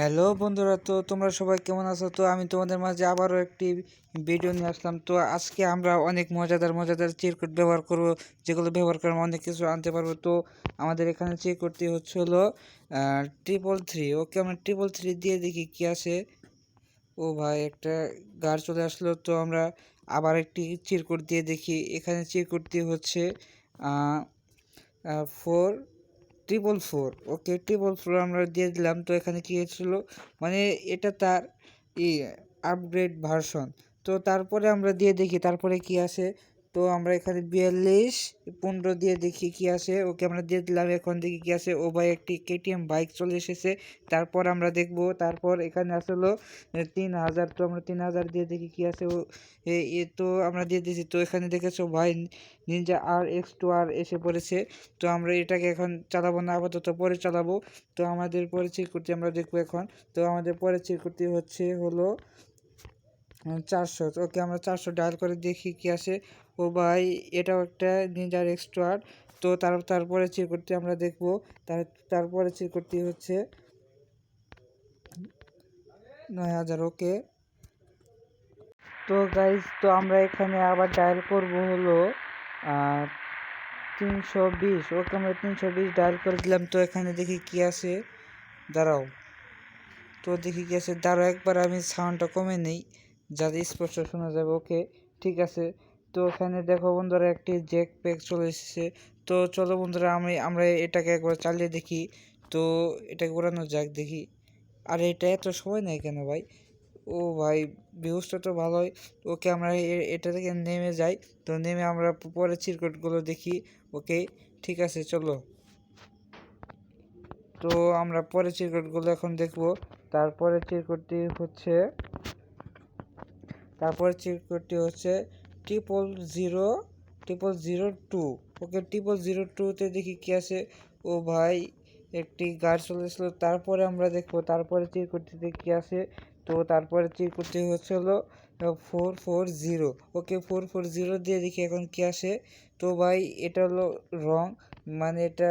Hello বন্ধুরা, তো তোমরা সবাই কেমন আছো? তো আমি তোমাদের মাঝে আবারও একটি ভিডিও নিয়ে আসলাম। তো আজকে আমরা অনেক মজাদার মজাদার চিরকুট ব্যবহার করব, যেগুলো ব্যবহার করে অনেক কিছু আনতে পারব। তো আমাদের এখানে চিরকুটটি হচ্ছে হলো ট্রিপল থ্রি ওকে, আমরা ট্রিপল থ্রি দিয়ে দেখি কি আছে। ও ভাই, একটা গাড় চলে আসলো। তো আমরা আবার একটি চিরকুট দিয়ে দেখি। এখানে চিরকুটটি হচ্ছে four triple four okay triple four আমরা দিয়ে দিলাম। তো এখানে কী হয়েছিল? মানে এটা তার ই আপগ্রেড ভার্সন তো তারপরে আমরা দিয়ে দেখি, তারপরে কি আসে? তো আমরা এখানে বিয়াল্লিশ, পনেরো দিয়ে দেখি কি আসে। ওকে আমরা দিয়ে দিলাম, এখন দেখি কি আসে। ও ভাই একটি কেটিএম বাইক চলে এসেছে। তারপর আমরা দেখব, তারপর এখানে আসলো তিন হাজার। তো আমরা তিন হাজার দিয়ে দেখি কি আছে ও। এ তো আমরা দিয়ে দিয়েছি। তো এখানে দেখেছ ভাই নিনজা আর এক্স টু আর এসে পড়েছে। তো আমরা এটাকে এখন চালাবো না, আপাতত পরে চালাবো। তো আমাদের পরে করতে আমরা দেখব এখন। তো আমাদের পরে করতে হচ্ছে, হলো চারশো। ওকে আমরা চারশো ডায়াল করে দেখি কি আসে। ও ভাই, এটাও একটা নিনজার এক্সট্রা তো তার, তারপরে করতে আমরা দেখব। তার, তারপরে করতে হচ্ছে নয় হাজার, ওকে। তো গাইজ তো আমরা এখানে আবার ডায়াল করব হলো তিনশো বিশ। ওকে আমরা তিনশো বিশ ডায়াল করে দিলাম। তো এখানে দেখি কি আছে দাঁড়াও। তো দেখি কি আছে দাঁড়াও, একবার আমি সাউন্ডটা কমে নেই। যাতে স্পষ্ট শোনা যাবে, ওকে, ঠিক আছে। তো এখানে দেখো বন্ধুরা, একটি জ্যাক প্যাক চলে এসেছে। তো চলো বন্ধুরা, আমি, আমরা এটাকে একবার চালিয়ে দেখি। তো এটাকে উড়ানো যাক, দেখি। আর, এটা এত সময় নেই কেন ভাই? ও ভাই ভিউজটা তো ভালোই। ওকে, আমরা এটা থেকে নেমে যাই। তো নেমে আমরা পরে চিরকুটগুলো দেখি। ওকে, ঠিক আছে, চলো। তো আমরা পরে চিরকুটগুলো এখন দেখব। তারপরে চিরকুটটি হচ্ছে তারপরে চিরকুটটি হচ্ছে triple zero triple zero two okay triple zero টুতে দেখি কী আছে? ও ভাই, একটি গাড়ি চলে এসেছিল। তারপরে আমরা দেখব, তারপরে চিরকুটিতে কী আছে? তো তারপরে চিরকুটি হচ্ছে হলো four four zero okay four four zero দিয়ে দেখি এখন কী আসে তো ভাই, এটা হলো রং মানে এটা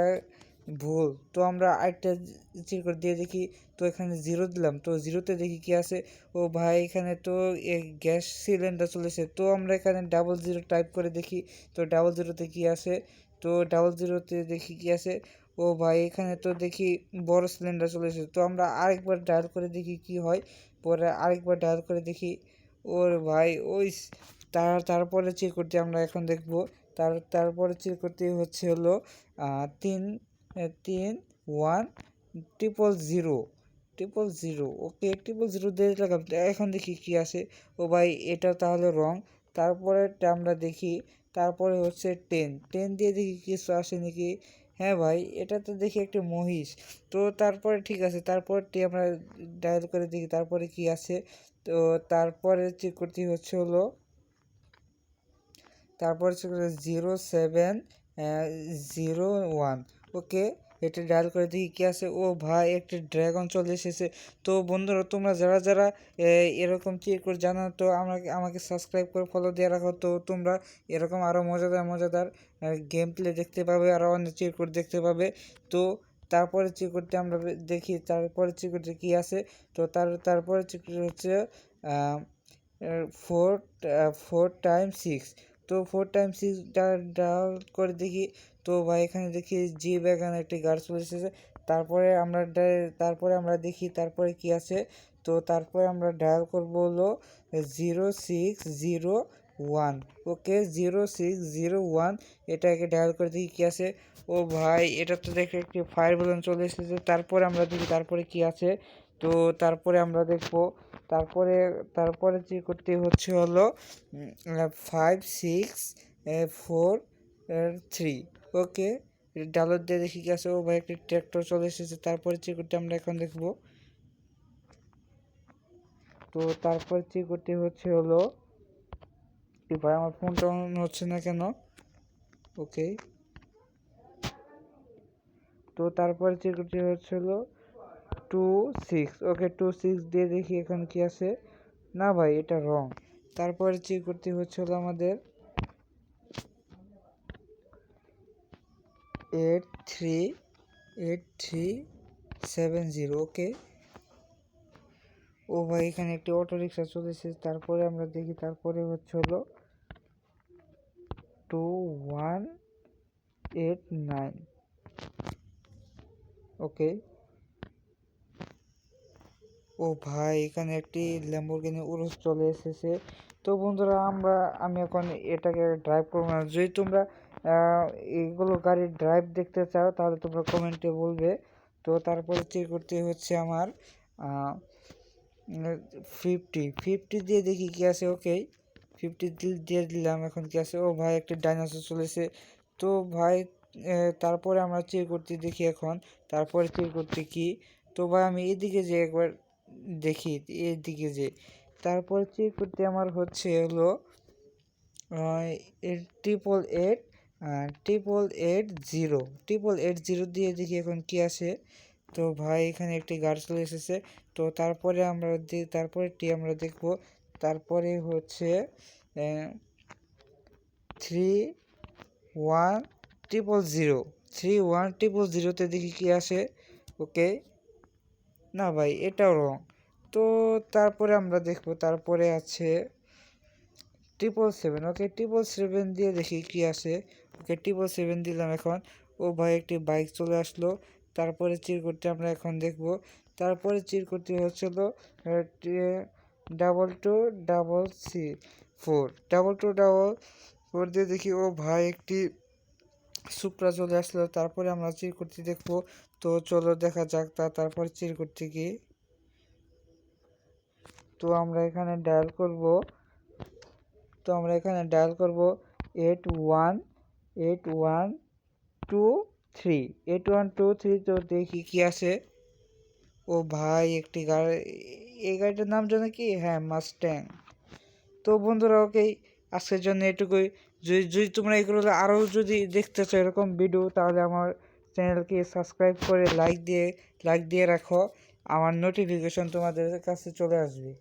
ভুল। তো আমরা আরেকটা চেক করে দিয়ে দেখি, তো এখানে জিরো দিলাম। তো জিরোতে দেখি কি আছে? ও ভাই, এখানে তো গ্যাস সিলিন্ডার চলেছে। তো আমরা এখানে ডাবল জিরো টাইপ করে দেখি। তো ডাবল জিরোতে কি আছে? তো ডাবল জিরোতে দেখি কি আছে? ও ভাই, এখানে তো দেখি বড় সিলিন্ডার চলে তো আমরা আরেকবার ডায়াল করে দেখি কি হয়। পরে আরেকবার ডায়াল করে দেখি। ওর ভাই ওই তার, তারপরে চেক করতে আমরা এখন দেখব। তার, তারপরে চেক করতে হচ্ছে হলো তিন তিন one triple zero triple zero. Okay, triple zero দিয়ে দিলাম এখন দেখি কি আছে ও ভাই, এটা তাহলে রং। তারপরে আমরা দেখি। তারপরে হচ্ছে টেন। টেন দিয়ে দেখি কিছু আসে নাকি? হ্যাঁ ভাই, এটা তো দেখি একটা মহিষ। তো তারপরে ঠিক আছে, তারপরটি আমরা ডায়াল করে দেখি, তারপরে কি আছে তো তারপরে চেক করতে হচ্ছে হলো, তারপরে zero seven zero one. Okay এটা ডায়াল করে দেখি কী আছে। ও ভাই, একটা ড্রাগন চলে এসেছে। তো বন্ধুরা, তোমরা যারা যারা এরকম চেক করে জানো, তো আমাকে আমাকে সাবস্ক্রাইব করে ফলো দিয়ে রাখো। তো তোমরা এরকম আরও মজাদার মজাদার গেম প্লে দেখতে পাবে আরও অনেক চেক করে দেখতে পাবে। তো তারপরে চেক করতে আমরা দেখি, তারপরে চেক করতে কী আছে। তো তার, তারপরে চেক হচ্ছে ফোর ফোর টাইম সিক্স তো ফোর টাইম সিক্স ডাল করে দেখি। তো ভাই, এখানে দেখি জি ব্যাগান একটি গাড়ি চলে এসেছে তারপরে আমরা তারপরে আমরা দেখি তারপরে কি আছে। তো তারপরে আমরা ডায়াল করব হলো zero six zero one okay zero six zero one এটাকে ডায়াল করে দেখি কী আছে। ও ভাই, এটা তো দেখে একটি ফায়ার বেলুন চলে এসেছে। তারপরে আমরা দেখি তারপরে কি আছে। তো তারপরে আমরা দেখব, তারপরে তারপরে যে করতে হচ্ছে হলো five six four three okay ডালর দিয়ে দেখি আছে ও ভাই একটি ট্র্যাক্টর চলে এসেছে, তারপরে চিকুরটি আমরা এখন দেখব। তো তারপরে তারপর চিকুরটি হচ্ছে হলো ভাই আমার ফোনটা অন হচ্ছে না কেন? ওকে তো তারপরে চিকুরটি হচ্ছে হলো two six okay two six দিয়ে দেখি এখন কি আছে। না ভাই, এটা রং তারপরে চিকুরটি হচ্ছে হলো আমাদের eight three eight three seven zero okay ও ভাই, এখানে একটি অটো রিক্সা চলেছে। তারপরে আমরা দেখি, তারপরে হচ্ছে হলো two one eight nine okay ও ভাই, এখানে একটি ল্যাম্বরগিনি উরুস চলে এসেছে। তো বন্ধুরা, আমরা, আমি এখন এটাকে ড্রাইভ করব না। যদি তোমরা এগুলো গাড়ির ড্রাইভ দেখতে চাও, তাহলে তোমরা কমেন্টে বলবে। তো তারপরে চেক করতে হচ্ছে আমার ফিফটি ফিফটি দিয়ে দেখি কি আছে ওকে ফিফটি দিয়ে দিলাম, এখন কি আছে? ও ভাই, একটি ডাইনোসর চলেছে তো ভাই তারপরে আমরা চেক করতে দেখি এখন। তারপরে চেক করতে কি? তো ভাই, আমি এদিকে যে একবার দেখি এদিকে যে। তারপর চেক করতে আমার হচ্ছে হলো triple eight triple eight zero triple eight zero দিয়ে দেখি এখন কি আছে তো ভাই, এখানে একটি গাড়ি চলে এসেছে। তো তারপরে আমরা তারপরেরটি আমরা দেখব। তারপরে হচ্ছে three one triple zero three one triple জিরোতে দেখি কি আসে। ওকে না ভাই, এটাও রং তো তারপরে আমরা দেখব, তারপরে আছে triple seven okay triple seven দিয়ে দেখি কি আসে ওকে ট্রিপল সেভেন দিলাম এখন। ও ভাই, একটি বাইক চলে আসলো। তারপরে চির করতে আমরা এখন দেখব। তারপরে চির করতে হচ্ছিল double two double C four double two double four দিয়ে দেখি, ও ভাই, একটি সুপ্রা চলে আসলো, তারপরে আমরা চির করতে দেখব। তো চলো দেখা যাক তা তারপর চির করতে কি। তো আমরা এখানে ডায়াল করব। তো আমরা এখানে ডায়াল করব eight one eight one two three. Eight one two three তো দেখি কি আছে ও ভাই, একটি গাড়ি, এই গাড়িটার নাম জানো কি? হ্যাঁ মাস্ট্যাং তো বন্ধুরা, ওকে আজকের জন্য এটুকুই। যদি যদি তোমরা এগুলো আরও যদি দেখতে চাও এরকম ভিডিও তাহলে আমার চ্যানেলকে সাবস্ক্রাইব করে লাইক দিয়ে লাইক দিয়ে রাখো। আমার নোটিফিকেশন তোমাদের কাছে চলে আসবে।